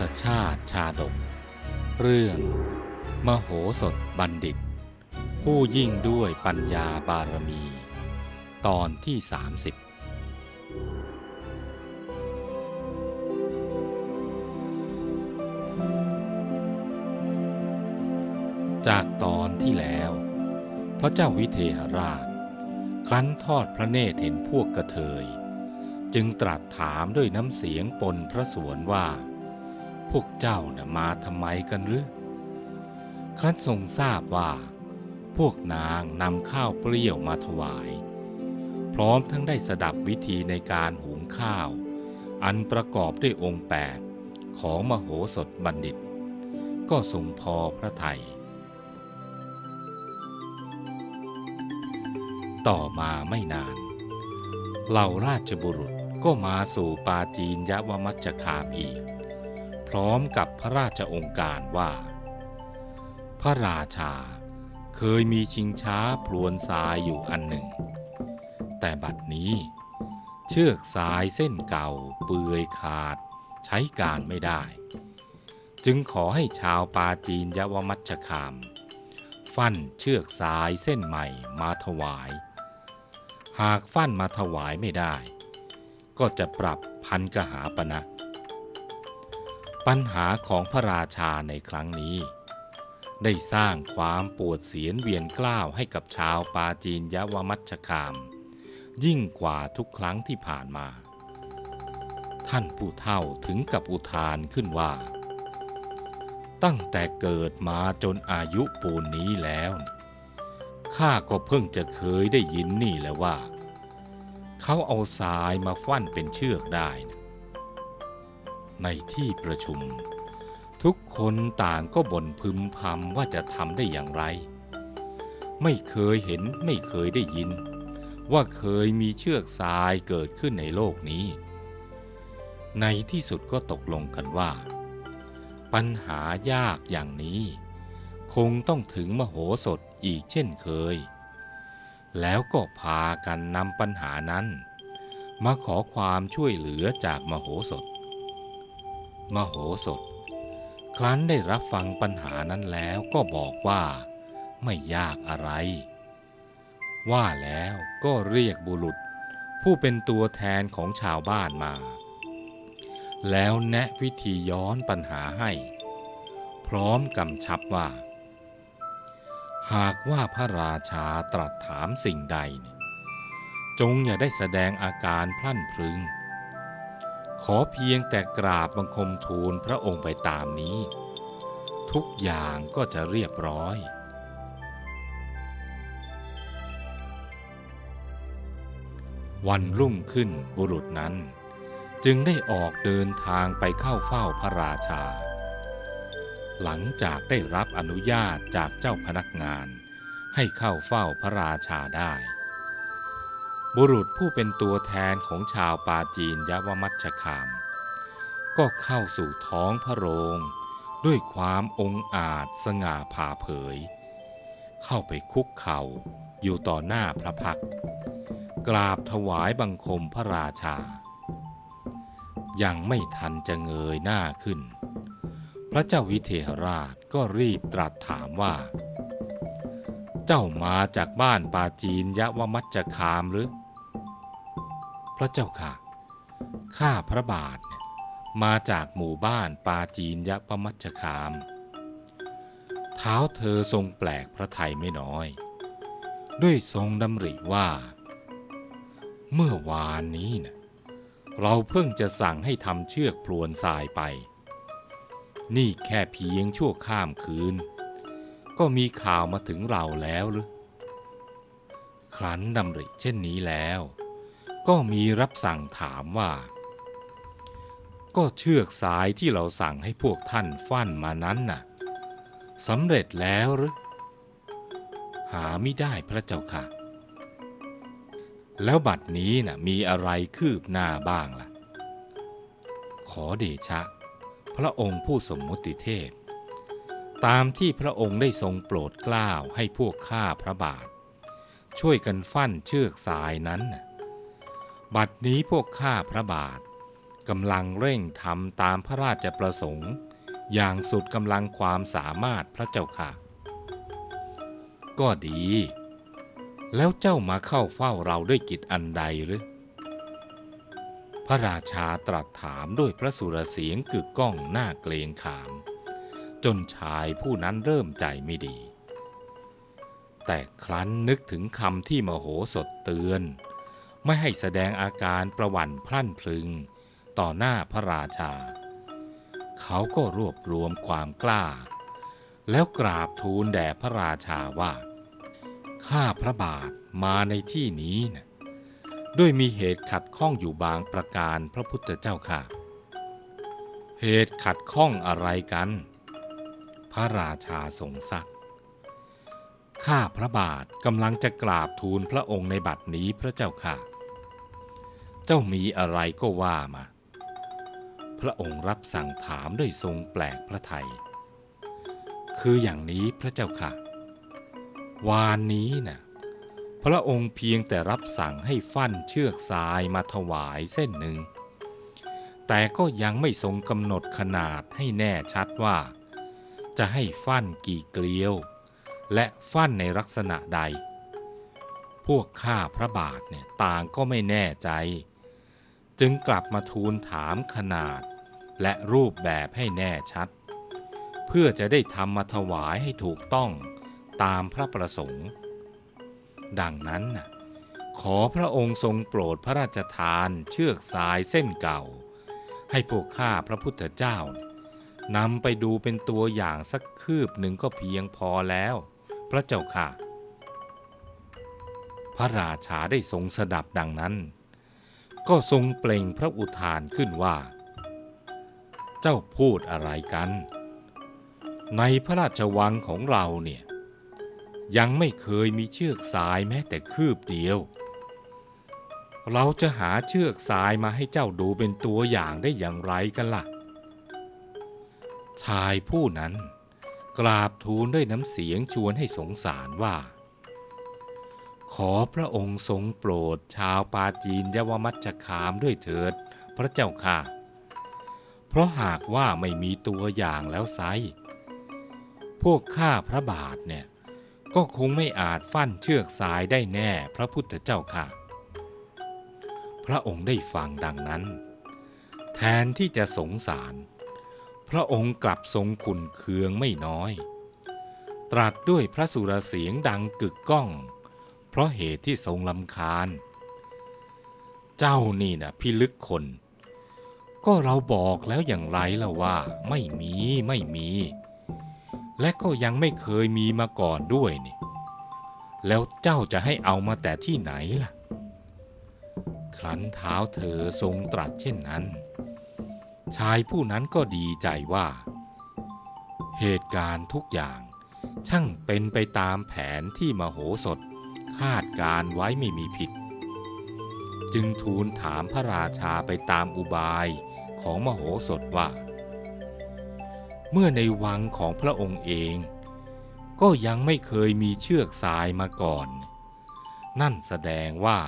ศชาติชาดก เรื่อง มโหสถบัณฑิต ผู้ยิ่งด้วยปัญญาบารมี ตอนที่ 30จากตอนที่แล้ว พระเจ้าวิเทหราช ครั้นทอดพระเนตรเห็นพวกกระเทย จึงตรัสถามด้วยน้ำเสียงปนพระสวนว่า พวกเจ้านะ่ะมาทำไมกันหรือ ครั้นทรงทราบว่า พวกนางนำข้าวเปรี้ยวมาถวาย พร้อมทั้งได้สดับวิธีในการหุงข้าว อันประกอบด้วยองค์แปดของมโหสถบัณฑิต ก็ทรงพอพระไทย ต่อมาไม่นาน เหล่าราชบุรุษก็มาสู่ปาจีนยวมัจจคามอีก พร้อมกับพระราชองค์การว่า พระราชาเคยมีชิงช้าพลวนทรายอยู่อันหนึ่ง แต่บัดนี้เชือกสายเส้นเก่าเปื่อยขาดใช้การไม่ได้ จึงขอให้ชาวปาจีนยวมัจจคาม ฟั่นเชือกสายเส้นใหม่มาถวาย หากฟั่นมาถวายไม่ได้ ก็จะปรับพันกหาปณะ ปัญหาของพระราชาในครั้งนี้ ได้สร้างความปวดเสียนเวียนกล้าวให้กับชาวปาจีนยวมัชคาม ยิ่งกว่าทุกครั้งที่ผ่านมา ท่านผู้เฒ่าถึงกับอุทานขึ้นว่า ตั้งแต่เกิดมาจนอายุปูนนี้แล้วข้าก็เพิ่งจะเคยได้ยินนี่แหละว่า เขาเอาทรายมาฟั่นเป็นเชือกได้นะ ในที่ประชุม ทุกคนต่างก็บ่นพึมพำว่าจะทำได้อย่างไร ไม่เคยเห็นไม่เคยได้ยิน ว่าเคยมีเชือกทรายเกิดขึ้นในโลกนี้ ในที่สุดก็ตกลงกันว่า ปัญหายากอย่างนี้ คงต้องถึงมโหสถอีกเช่นเคย แล้วก็พากันนำปัญหานั้นมาขอความช่วยเหลือจากมโหสถ มโหสถ ครั้นได้รับฟังปัญหานั้นแล้วก็บอกว่าไม่ยากอะไร ว่าแล้วก็เรียกบุรุษ ผู้เป็นตัวแทนของชาวบ้านมา แล้วแนะวิธีย้อนปัญหาให้ พร้อมกำชับว่า หากว่าพระราชาตรัสถามสิ่งใด จงอย่าได้แสดงอาการพลั่นพรึง ขอเพียงแต่กราบบังคมทูลพระองค์ไปตามนี้ ทุกอย่างก็จะเรียบร้อยวันรุ่งขึ้นบุรุษนั้น จึงได้ออกเดินทางไปเข้าเฝ้าพระราชา หลังจากได้รับอนุญาตจากเจ้าพนักงานให้เข้าเฝ้าพระราชาได้ บุรุษผู้เป็นตัวแทนของชาวปาจีนยวมัชคาม ก็เข้าสู่ท้องพระโรง ด้วยความองอาจสง่าผ่าเผย เข้าไปคุกเข่าอยู่ต่อหน้าพระพัก กราบถวายบังคมพระราชา ยังไม่ทันจะเงยหน้าขึ้น พระเจ้าวิเทหราชก็รีบตรัสถามว่า เจ้ามาจากบ้านปาจีนยวมัจจคามหรือ ระเจ้าค่ะ ข้าพระบาทเนี่ยมาจากหมู่บ้านปาจีนยวมัจจคาม เท้าเธอทรงแปลกพระไทยไม่น้อย ด้วยทรงดำริว่า เมื่อวานนี้นะเราเพิ่งจะสั่งให้ทำเชือกพลวนทรายไป นี่แค่เพียงชั่วข้ามคืน ก็มีข่าวมาถึงเราแล้วหรือครั้นดำริเช่นนี้แล้ว ก็มีรับสั่งถามว่า ก็เชือกสายที่เราสั่งให้พวกท่านฟั่นมานั้นน่ะสำเร็จแล้วหรือหาไม่ได้พระเจ้าค่ะ แล้วบัดนี้น่ะมีอะไรคืบหน้าบ้างล่ะ ขอเดชะ พระองค์ผู้สมมุติเทพ ตามที่พระองค์ได้ทรงโปรดกล้าวให้พวกข้าพระบาท ช่วยกันฟั่นเชือกสายนั้นน่ะ บัดนี้พวกข้าพระบาทกำลังเร่งทำตามพระราชประสงค์ อย่างสุดกำลังความสามารถพระเจ้าค่ะ ก็ดี แล้วเจ้ามาเข้าเฝ้าเราด้วยกิจอันใดหรือ พระราชาตรัสถามด้วยพระสุรเสียงกึกก้องหน้าเกรงขาม จนชายผู้นั้นเริ่มใจไม่ดี แต่ครั้นนึกถึงคำที่มโหสถเตือน ไม่ให้แสดงอาการประหวั่นพลั่นพลึง ต่อหน้าพระราชา เขาก็รวบรวมความกล้า แล้วกราบทูลแด่พระราชาว่าข้าพระบาทมาในที่นี้นะด้วยมีเหตุขัดข้องอยู่บางประการพระพุทธเจ้าค่ะ เหตุขัดข้องอะไรกัน พระราชาทรงซัก ข้าพระบาทกำลังจะกราบทูลพระองค์ในบัดนี้พระเจ้าค่ะ เจ้ามีอะไรก็ว่ามา พระองค์รับสั่งถามด้วยทรงแปลกพระไทย คืออย่างนี้พระเจ้าค่ะ วานนี้น่ะพระองค์เพียงแต่รับสั่งให้ฟั่นเชือกทรายมาถวายเส้นหนึ่ง แต่ก็ยังไม่ทรงกำหนดขนาดให้แน่ชัดว่า จะให้ฟั่นกี่เกลียว และฟั่นในลักษณะใด พวกข้าพระบาทเนี่ยต่างก็ไม่แน่ใจ จึงกลับมาทูลถามขนาดและรูปแบบให้แน่ชัด เพื่อจะได้ทำมาถวายให้ถูกต้องตามพระประสงค์ ดังนั้นน่ะขอพระองค์ทรงโปรดพระราชทานเชือกสายเส้นเก่า ให้พวกข้าพระพุทธเจ้านำไปดูเป็นตัวอย่างสักคืบหนึ่งก็เพียงพอแล้ว พระเจ้าค่ะ พระราชาได้ทรงสดับดังนั้น ก็ทรงเปล่งพระอุทานขึ้นว่า เจ้าพูดอะไรกัน ในพระราชวังของเราเนี่ยยังไม่เคยมีเชือกสายแม้แต่คืบเดียว เราจะหาเชือกสายมาให้เจ้าดูเป็นตัวอย่างได้อย่างไรกันล่ะ ชายผู้นั้น กราบทูลด้วยน้ำเสียงชวนให้สงสารว่า ขอพระองค์ทรงโปรดชาวปาจีนยวมัจฉคามด้วยเถิดพระเจ้าค่ะ เพราะหากว่าไม่มีตัวอย่างแล้วไซพวกข้าพระบาทเนี่ยก็คงไม่อาจฟั่นเชือกสายได้แน่พระพุทธเจ้าค่ะ พระองค์ได้ฟังดังนั้น แทนที่จะสงสาร พระองค์กลับทรงขุนเคืองไม่น้อย ตรัสด้วยพระสุรเสียงดังกึกก้อง เพราะเหตุที่ทรงลำคาญ เจ้านี่นะพิลึกคน ก็เราบอกแล้วอย่างไรล่ะว่า ไม่มีไม่มี และก็ยังไม่เคยมีมาก่อนด้วยนี่ แล้วเจ้าจะให้เอามาแต่ที่ไหนล่ะ ครั้นเท้าเธอทรงตรัสเช่นนั้น ชายผู้นั้นก็ดีใจว่า เหตุการณ์ทุกอย่าง ช่างเป็นไปตามแผนที่มโหสถคาดการไว้ไม่มีผิด จึงทูลถามพระราชาไปตามอุบายของมโหสถว่า เมื่อในวังของพระองค์เอง ก็ยังไม่เคยมีเชือกสายมาก่อน นั่นแสดงว่า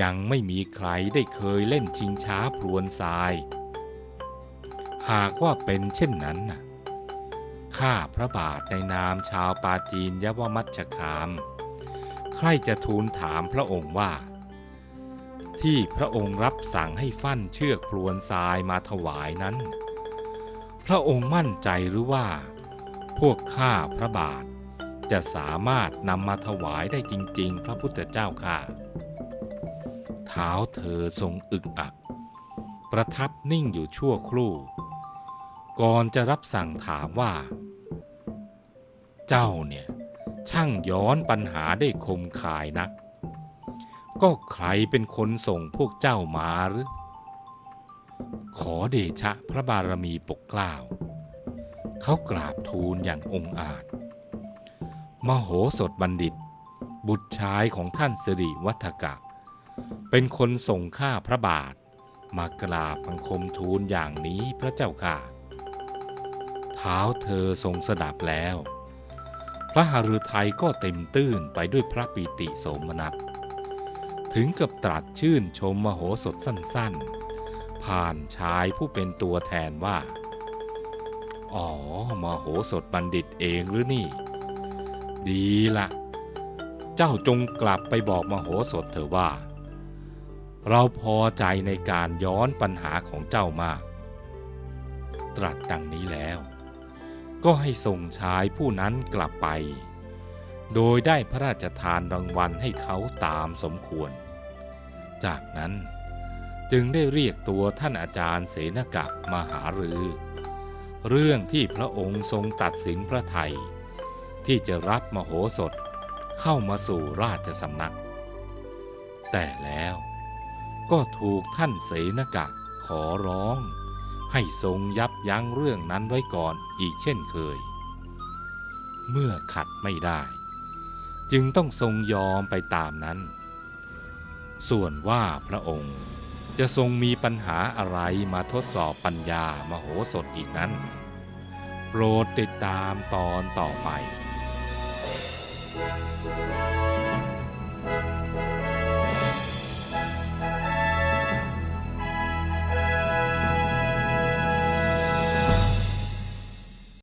ยังไม่มีใครได้เคยเล่นชิงช้าพรวนทราย หากว่าเป็นเช่นนั้นน่ะข้าพระบาทในนามชาวปาจีนยวมัชคาม ใครจะทูลถามพระองค์ว่า ที่พระองค์รับสั่งให้ฟั่นเชือกพรวนทรายมาถวายนั้น พระองค์มั่นใจหรือว่า พวกข้าพระบาทจะสามารถนำมาถวายได้จริง ๆ พระพุทธเจ้าค่ะ เท้าเธอทรงอึกอัก ประทับนิ่งอยู่ชั่วครู่ ก่อนจะรับสั่งถามว่า เจ้าเนี่ย ช่างย้อนปัญหาได้คมคายนัก ก็ใครเป็นคนส่งพวกเจ้ามาหรือ ขอเดชะพระบารมีปกเกล้าเขากราบทูลอย่างองอาจ มโหสถบัณฑิต บุตรชายของท่านสิริวัฒกะ เป็นคนส่งข้าพระบาท มากราบบังคมทูลอย่างนี้พระเจ้าค่ะ เท้าเธอทรงสดับแล้ว พระหฤทัยก็เต็มตื้นไปด้วยพระปิติโสมนัส ถึงกับตรัสชื่นชมมโหสถสั้นๆ ผ่านชายผู้เป็นตัวแทนว่า อ๋อ มโหสถบัณฑิตเองหรือนี่ ดีละ เจ้าจงกลับไปบอกมโหสถเถอะว่า เราพอใจในการย้อนปัญหาของเจ้ามาก ตรัสดังนี้แล้ว ก็ให้ส่งชายผู้นั้นกลับไป โดยได้พระราชทานรางวัลให้เขาตามสมควร จากนั้นจึงได้เรียกตัวท่านอาจารย์เสนกะมาหารือ เรื่องที่พระองค์ทรงตัดสินพระไทย ที่จะรับมโหสถเข้ามาสู่ราชสำนัก แต่แล้วก็ถูกท่านเสนกะขอร้อง ให้ทรงยับยั้งเรื่องนั้นไว้ก่อนอีกเช่นเคย เมื่อขัดไม่ได้ จึงต้องทรงยอมไปตามนั้น ส่วนว่าพระองค์จะทรงมีปัญหาอะไรมาทดสอบปัญญามโหสถอีกนั้น โปรดติดตามตอนต่อไป